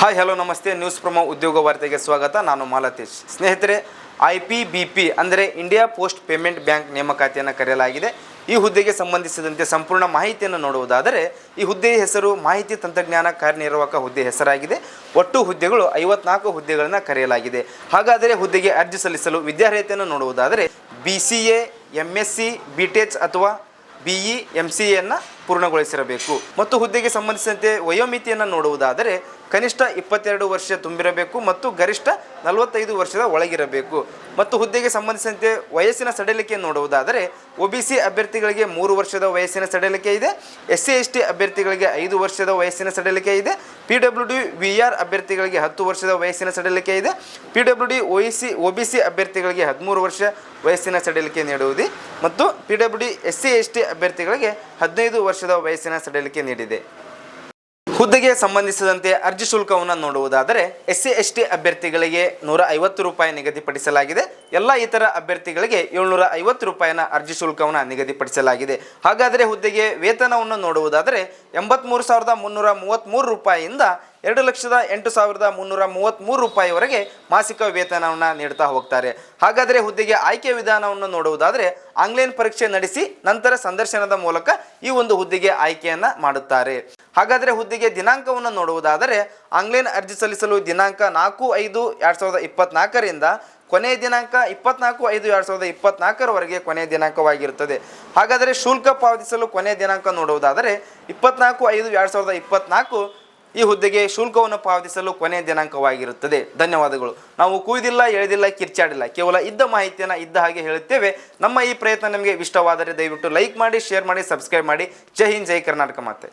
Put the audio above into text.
Hi hello ನಮಸ್ತೆ. News promo ಉದ್ಯೋಗ ವಾರ್ತೆಗೆ ಸ್ವಾಗತ. ನಾನು ಮಾಲತೇಶ್ ಸ್ನೇಹಿತರೆ ಐ ಪಿ ಬಿ ಪಿ ಅಂದರೆ ಇಂಡಿಯಾ ಪೋಸ್ಟ್ ಪೇಮೆಂಟ್ ಬ್ಯಾಂಕ್ ನೇಮಕಾತಿಯನ್ನು ಕರೆಯಲಾಗಿದೆ. ಈ ಹುದ್ದೆಗೆ ಸಂಬಂಧಿಸಿದಂತೆ ಸಂಪೂರ್ಣ ಮಾಹಿತಿಯನ್ನು ನೋಡುವುದಾದರೆ, ಈ ಹುದ್ದೆಯ ಹೆಸರು ಮಾಹಿತಿ ತಂತ್ರಜ್ಞಾನ ಕಾರ್ಯನಿರ್ವಾಹಕ ಹುದ್ದೆ ಹೆಸರಾಗಿದೆ. ಒಟ್ಟು ಹುದ್ದೆಗಳು ಐವತ್ನಾಲ್ಕು ಹುದ್ದೆಗಳನ್ನು ಕರೆಯಲಾಗಿದೆ. ಹಾಗಾದರೆ ಹುದ್ದೆಗೆ ಅರ್ಜಿ ಸಲ್ಲಿಸಲು ವಿದ್ಯಾರ್ಹತೆಯನ್ನು ನೋಡುವುದಾದರೆ B C A M S C B tech ಅಥವಾ ಬಿ ಇ ಎಂ ಸಿ ಎನ್ನು ಪೂರ್ಣಗೊಳಿಸಿರಬೇಕು. ಮತ್ತು ಹುದ್ದೆಗೆ ಸಂಬಂಧಿಸಿದಂತೆ ವಯೋಮಿತಿಯನ್ನು ನೋಡುವುದಾದರೆ ಕನಿಷ್ಠ ಇಪ್ಪತ್ತೆರಡು ವರ್ಷ ತುಂಬಿರಬೇಕು ಮತ್ತು ಗರಿಷ್ಠ ನಲವತ್ತೈದು ವರ್ಷದ ಒಳಗಿರಬೇಕು. ಮತ್ತು ಹುದ್ದೆಗೆ ಸಂಬಂಧಿಸಿದಂತೆ ವಯಸ್ಸಿನ ಸಡಿಲಿಕೆ ನೋಡುವುದಾದರೆ, ಒ ಬಿ ಸಿ ಅಭ್ಯರ್ಥಿಗಳಿಗೆ ಮೂರು ವರ್ಷದ ವಯಸ್ಸಿನ ಸಡಿಲಿಕೆ ಇದೆ, ಎಸ್ ಸಿ ಎಸ್ ಟಿ ಅಭ್ಯರ್ಥಿಗಳಿಗೆ ಐದು ವರ್ಷದ ವಯಸ್ಸಿನ ಸಡಿಲಿಕೆ ಇದೆ, P W D V R ಅಭ್ಯರ್ಥಿಗಳಿಗೆ ಹತ್ತು ವರ್ಷದ ವಯಸ್ಸಿನ ಸಡಿಲಿಕೆ ಇದೆ, P W D O C, O B C ಅಭ್ಯರ್ಥಿಗಳಿಗೆ ಹದಿಮೂರು ವರ್ಷ ವಯಸ್ಸಿನ ಸಡಿಲಿಕೆ ನೀಡುವುದು ಮತ್ತು P W D, S C S T ಅಭ್ಯರ್ಥಿಗಳಿಗೆ ಹದಿನೈದು ವರ್ಷದ ವಯಸ್ಸಿನ ಸಡಿಲಿಕೆ ನೀಡಿದೆ. ಹುದ್ದೆಗೆ ಸಂಬಂಧಿಸಿದಂತೆ ಅರ್ಜಿ ಶುಲ್ಕವನ್ನು ನೋಡುವುದಾದರೆ ಎಸ್ ಸಿ ಎಸ್ ಟಿ ಅಭ್ಯರ್ಥಿಗಳಿಗೆ ನೂರ ಐವತ್ತು ರೂಪಾಯಿ ನಿಗದಿಪಡಿಸಲಾಗಿದೆ. ಎಲ್ಲ ಇತರ ಅಭ್ಯರ್ಥಿಗಳಿಗೆ ಏಳ್ನೂರ ಐವತ್ತು ರೂಪಾಯಿನ ಅರ್ಜಿ ಶುಲ್ಕವನ್ನು ನಿಗದಿಪಡಿಸಲಾಗಿದೆ. ಹಾಗಾದರೆ ಹುದ್ದೆಗೆ ವೇತನವನ್ನು ನೋಡುವುದಾದರೆ ಎಂಬತ್ತ್ಮೂರು ಸಾವಿರದ ಮುನ್ನೂರ ಮೂವತ್ತ್ಮೂರು ರೂಪಾಯಿಯಿಂದ ಎರಡು ಲಕ್ಷದ ಎಂಟು ಸಾವಿರದ ಮುನ್ನೂರ ಮೂವತ್ತ್ಮೂರು ರೂಪಾಯಿವರೆಗೆ ಮಾಸಿಕ ವೇತನವನ್ನು ನೀಡ್ತಾ ಹೋಗ್ತಾರೆ. ಹಾಗಾದರೆ ಹುದ್ದೆಗೆ ಆಯ್ಕೆ ವಿಧಾನವನ್ನು ನೋಡುವುದಾದರೆ ಆನ್ಲೈನ್ ಪರೀಕ್ಷೆ ನಡೆಸಿ ನಂತರ ಸಂದರ್ಶನದ ಮೂಲಕ ಈ ಒಂದು ಹುದ್ದೆಗೆ ಆಯ್ಕೆಯನ್ನು ಮಾಡುತ್ತಾರೆ. ಹಾಗಾದರೆ ಹುದ್ದೆಗೆ ದಿನಾಂಕವನ್ನು ನೋಡುವುದಾದರೆ ಆನ್ಲೈನ್ ಅರ್ಜಿ ಸಲ್ಲಿಸಲು ದಿನಾಂಕ ನಾಲ್ಕು ಐದು ಎರಡು ಸಾವಿರದ ಇಪ್ಪತ್ತ್ನಾಲ್ಕರಿಂದ ಕೊನೆಯ ದಿನಾಂಕ ಇಪ್ಪತ್ನಾಲ್ಕು ಐದು ಎರಡು ಸಾವಿರದ ಇಪ್ಪತ್ನಾಲ್ಕರವರೆಗೆ ಕೊನೆಯ ದಿನಾಂಕವಾಗಿರುತ್ತದೆ. ಹಾಗಾದರೆ ಶುಲ್ಕ ಪಾವತಿಸಲು ಕೊನೆಯ ದಿನಾಂಕ ನೋಡುವುದಾದರೆ ಇಪ್ಪತ್ನಾಲ್ಕು ಐದು ಎರಡು ಸಾವಿರದ ಇಪ್ಪತ್ನಾಲ್ಕು ಈ ಹುದ್ದೆಗೆ ಶುಲ್ಕವನ್ನು ಪಾವತಿಸಲು ಕೊನೆಯ ದಿನಾಂಕವಾಗಿರುತ್ತದೆ. ಧನ್ಯವಾದಗಳು. ನಾವು ಕೂಯ್ದಿಲ್ಲ, ಎಳೆದಿಲ್ಲ, ಕಿರ್ಚಾಡಿಲ್ಲ. ಕೇವಲ ಇದ್ದ ಮಾಹಿತಿಯನ್ನು ಇದ್ದ ಹಾಗೆ ಹೇಳುತ್ತೇವೆ. ನಮ್ಮ ಈ ಪ್ರಯತ್ನ ನಿಮಗೆ ಇಷ್ಟವಾದರೆ ದಯವಿಟ್ಟು ಲೈಕ್ ಮಾಡಿ, ಶೇರ್ ಮಾಡಿ, ಸಬ್ಸ್ಕ್ರೈಬ್ ಮಾಡಿ. ಜೈ ಹಿಂದ್, ಜೈ ಕರ್ನಾಟಕ ಮಾತೆ.